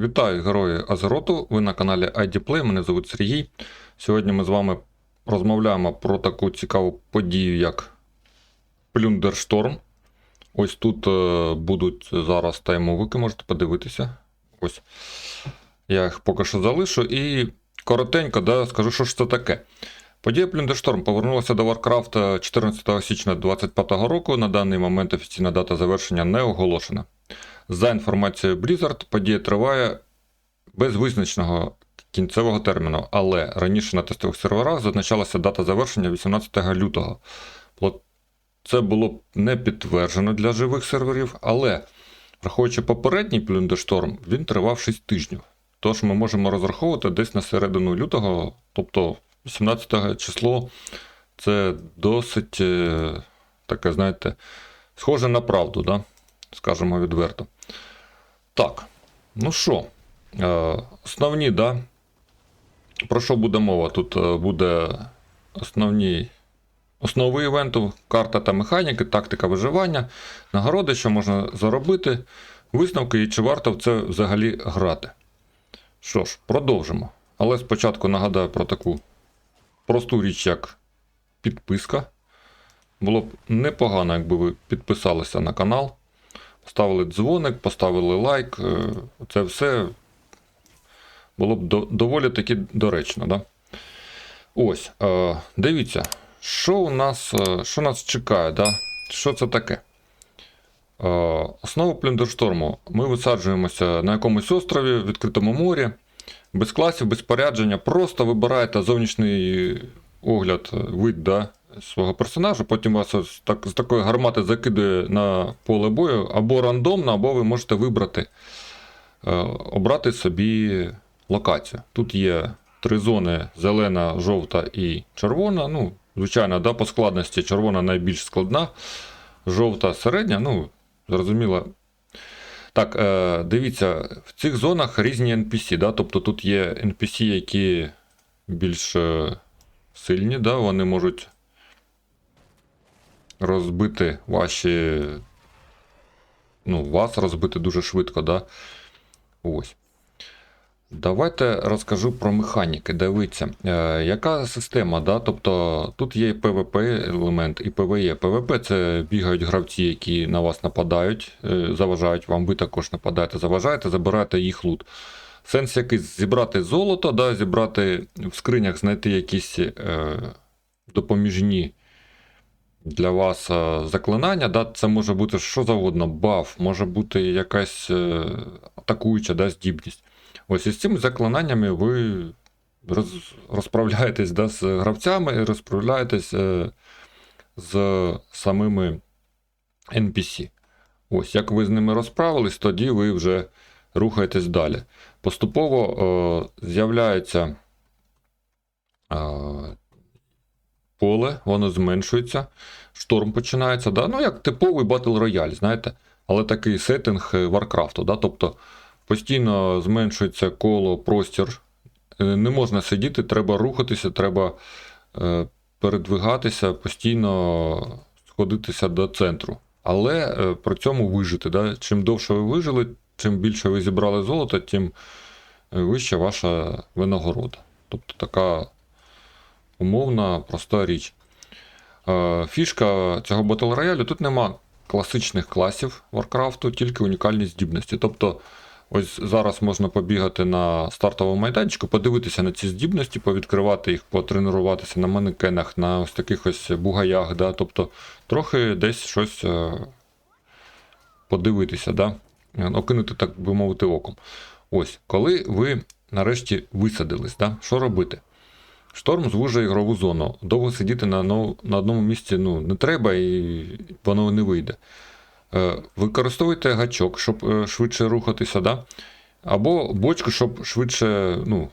Вітаю герої Азероту. Ви на каналі IDPlay, мене звуть Сергій. Сьогодні ми з вами розмовляємо про таку цікаву подію, як Плюндершторм. Ось тут е, будуть зараз таймовики, можете подивитися. Ось. Я їх поки що залишу. І коротенько да, скажу, що ж це таке. Подія Плюндершторм повернулася до Warcraft 14 січня 2025 року. На даний момент офіційна дата завершення не оголошена. За інформацією Blizzard, подія триває без визначеного кінцевого терміну, але раніше на тестових серверах зазначалася дата завершення 18 лютого. Це було не підтверджено для живих серверів, але враховуючи попередній Плюндершторм, він тривав 6 тижнів. Тож ми можемо розраховувати десь на середину лютого, тобто 18 число, це досить е, таке, знаєте, схоже на правду, да? Скажемо відверто. Так, ну що, е, основні, да? Про що буде мова? Тут е, буде основні основи івенту, карта та механіки, тактика виживання, нагороди, що можна заробити, висновки і чи варто в це взагалі грати. Що ж, продовжимо. Але спочатку нагадаю про таку просту річ, як підписка. Було б непогано, якби ви підписалися на канал, поставили дзвоник, поставили лайк. е, Це все було б доволі таки доречно. Да? Ось, е, дивіться, що у нас, е, що нас чекає, да? що це таке? Основу Плюндершторму. Ми висаджуємося на якомусь острові в відкритому морі, без класів, без спорядження. Просто вибираєте зовнішній огляд, вид да, свого персонажа, потім вас ось так, з такої гармати закидує на поле бою або рандомно, або ви можете вибрати, е, обрати собі локацію. Тут є три зони: зелена, жовта і червона. Ну, звичайно, да, по складності червона найбільш складна, жовта середня, ну, зрозуміло. Так, е, дивіться, в цих зонах різні NPC, да? тобто тут є NPC, які більш е, сильні, да? вони можуть розбити ваші. Ну, вас розбити дуже швидко, да? Ось. Давайте розкажу про механіки. Дивіться, е, яка система, да? тобто тут є PvP елемент і PvE. PvP це бігають гравці, які на вас нападають, е, заважають вам, ви також нападаєте, заважаєте, забираєте їх лут. Сенс якийсь зібрати золото, да? зібрати в скринях, знайти якісь е, допоміжні для вас е, заклинання. Да? Це може бути що завгодно, баф, може бути якась е, атакуюча да, здібність. Ось із цими заклинаннями ви роз, розправляєтесь да, з гравцями і розправляєтесь е, з самими NPC. Ось, як ви з ними розправились, тоді ви вже рухаєтесь далі. Поступово е, з'являється е, поле, воно зменшується, шторм починається. Да? Ну, як типовий батл рояль, знаєте, але такий сеттинг е, Варкрафту. Да? Тобто постійно зменшується коло, простір. Е, Не можна сидіти, треба рухатися, треба е, передвигатися, постійно сходитися до центру. Але е, при цьому вижити. Да? Чим довше ви вижили, чим більше ви зібрали золота, тим е, вища ваша винагорода. Тобто така умовна, проста річ. Е, Фішка цього Battle Royale, тут нема класичних класів Варкрафту, тільки унікальні здібності. Тобто, ось зараз можна побігати на стартовому майданчику, подивитися на ці здібності, повідкривати їх, потренуватися на манекенах, на ось таких ось бугаях. Да? Тобто, трохи десь щось е, подивитися, да? Окинути, так би мовити, оком. Ось, коли ви нарешті висадились, да? що робити? Шторм звужує ігрову зону. Довго сидіти на, на одному місці ну, не треба і воно не вийде. Е, використовуйте гачок, щоб е, швидше рухатися, да? або бочку, щоб швидше ну,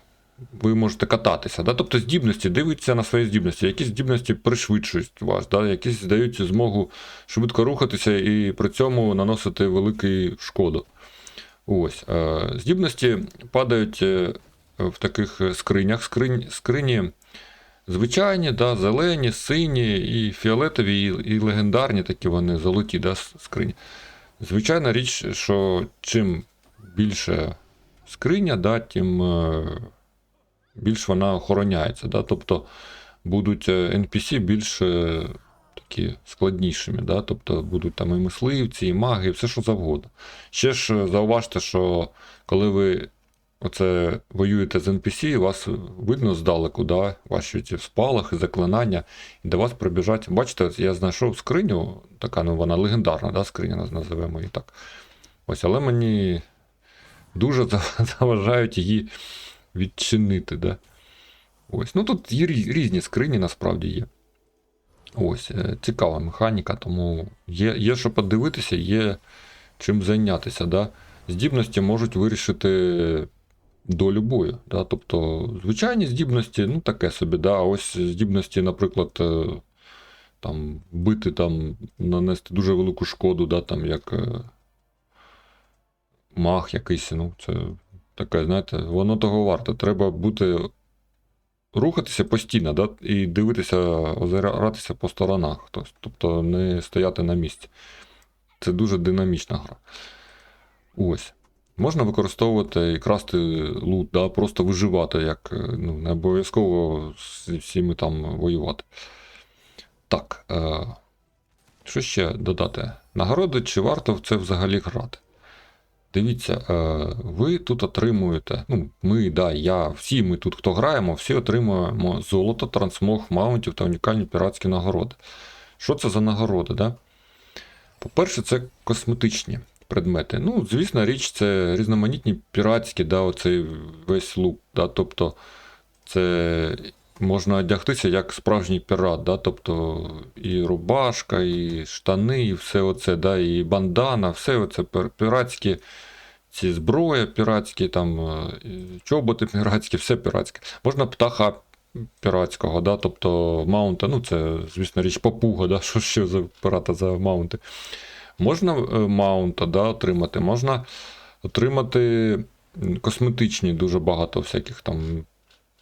ви можете кататися. Да? Тобто здібності, дивіться на свої здібності. Якісь здібності пришвидшують вас, да? якісь дають змогу швидко рухатися і при цьому наносити велику шкоду. Ось. Е, здібності падають в таких скринях. Скринь, скрині звичайні, да, зелені, сині, і фіолетові, і, і легендарні такі вони золоті да, скрині. Звичайна річ, що чим більше скриня, да, тим е, більш вона охороняється. Да? Тобто будуть е, NPC більш е, такі складнішими. Да? Тобто будуть там і мисливці, і маги, і все що завгодно. Ще ж е, зауважте, що коли ви оце воюєте з NPC, і вас видно здалеку, да? ваші ці спалахи, заклинання, і до вас прибіжать. Бачите, я знайшов скриню, така ну вона легендарна, да? скриня називаємо її так. Ось, але мені дуже заважають її відчинити. Да? Ось. Ну тут є різні скрині насправді є. Ось, е, цікава механіка, тому є, є що подивитися, є чим зайнятися. Да? Здібності можуть вирішити долю бою. Да? Тобто, звичайні здібності, ну таке собі, да? ось здібності, наприклад, е, там, бити, там, нанести дуже велику шкоду, да? там, як е, мах якийсь, ну, це таке, знаєте, воно того варте. Треба бути рухатися постійно, да? і дивитися, озиратися по сторонах. Тобто- не стояти на місці. Це дуже динамічна гра. Ось. Можна використовувати і красти лут, да? просто виживати, як е, ну, не обов'язково з всіми там воювати. Так. Е- що ще додати? Нагороди, чи варто в це взагалі грати? Дивіться, е, ви тут отримуєте, ну, ми, да, я, всі ми тут, хто граємо, всі отримуємо золото, трансмог, маунтів та унікальні піратські нагороди. Що це за нагороди? Да? По-перше, це косметичні предмети. Ну, звісно, річ, це різноманітні піратські, да, оцей весь лук. Да, тобто це можна одягтися як справжній пірат, да, тобто і рубашка, і штани, і все оце, да, і бандана, все оце піратські, ці зброя піратські, там, е, чоботи піратські, все піратське. Можна птаха піратського, да, тобто маунта, ну це, звісно, річ попуга, да, що ще за пірата за маунти. Можна е, маунта да, отримати, можна отримати косметичні дуже багато всяких там,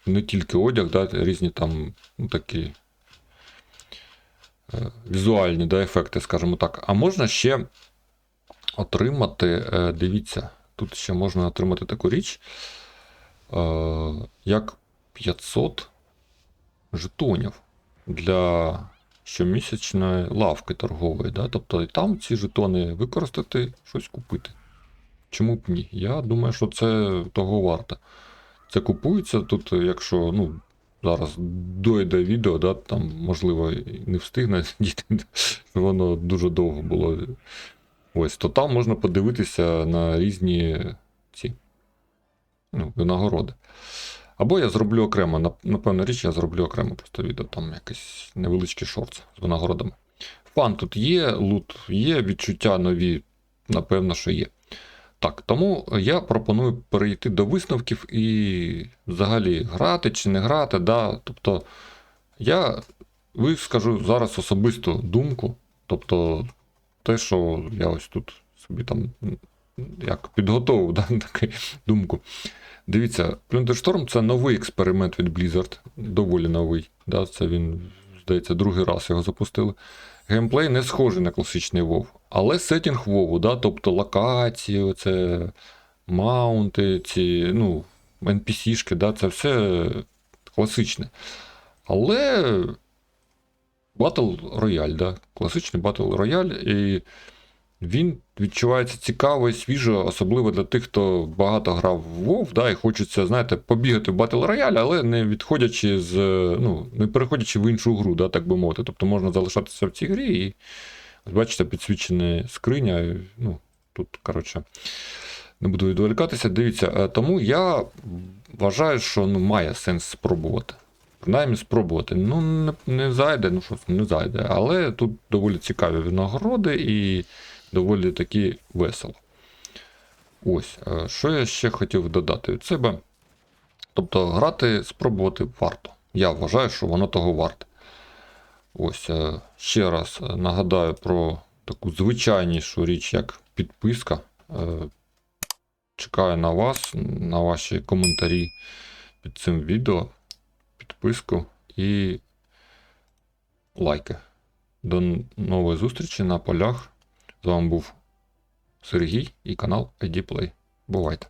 не тільки одяг, да, різні там ну, такі е, візуальні да, ефекти, скажімо так. А можна ще отримати, е, дивіться, тут ще можна отримати таку річ, як 500 жетонів для щомісячної лавки торгової. Да? Тобто і там ці жетони використати, щось купити. Чому б ні? Я думаю, що це того варто. Це купується тут, якщо ну, зараз дойде відео, да, там, можливо, не встигне дійти, воно дуже довго було. Ось, то там можна подивитися на різні ці ну, винагороди. Або я зроблю окремо, напевно, річ, я зроблю окремо просто відео, там якийсь невеличкий шорт з винагородами. Фан тут є, лут є, відчуття нові, напевно, що є. Так, тому я пропоную перейти до висновків і взагалі грати чи не грати. Да? Тобто я вискажу зараз особисту думку. Тобто те, що я ось тут собі там як підготовив да, таку думку. Дивіться, Plunderstorm це новий експеримент від Blizzard, доволі новий. Да? Це він, здається, другий раз його запустили. Геймплей не схожий на класичний WoW, але сетінг WoW, да? тобто локації, оце, маунти, ці, ну, NPC-шки, да? це все класичне. Але Battle Royale, да? класичний Battle і він відчувається цікаво і свіжо, особливо для тих, хто багато грав в WoW, да, і хочеться, знаєте, побігати в Battle Royale, але не відходячи з, ну, не переходячи в іншу гру, да, так би мовити. Тобто можна залишатися в цій грі і ось бачите, підсвічена скриня. Ну, тут, коротше, не буду відволікатися. Дивіться, е, тому я вважаю, що ну, має сенс спробувати. Принаймні спробувати. Ну, не, не зайде, ну що, не зайде. Але тут доволі цікаві винагороди і доволі таки весело. Ось, е, що я ще хотів додати від себе. Тобто, грати, спробувати варто. Я вважаю, що воно того варте. Ось, е, ще раз е, нагадаю про таку звичайнішу річ, як підписка. Чекаю на вас, на ваші коментарі під цим відео, підписку і лайки. До нової зустрічі на полях. З вами був Сергій і канал ID. Бувайте!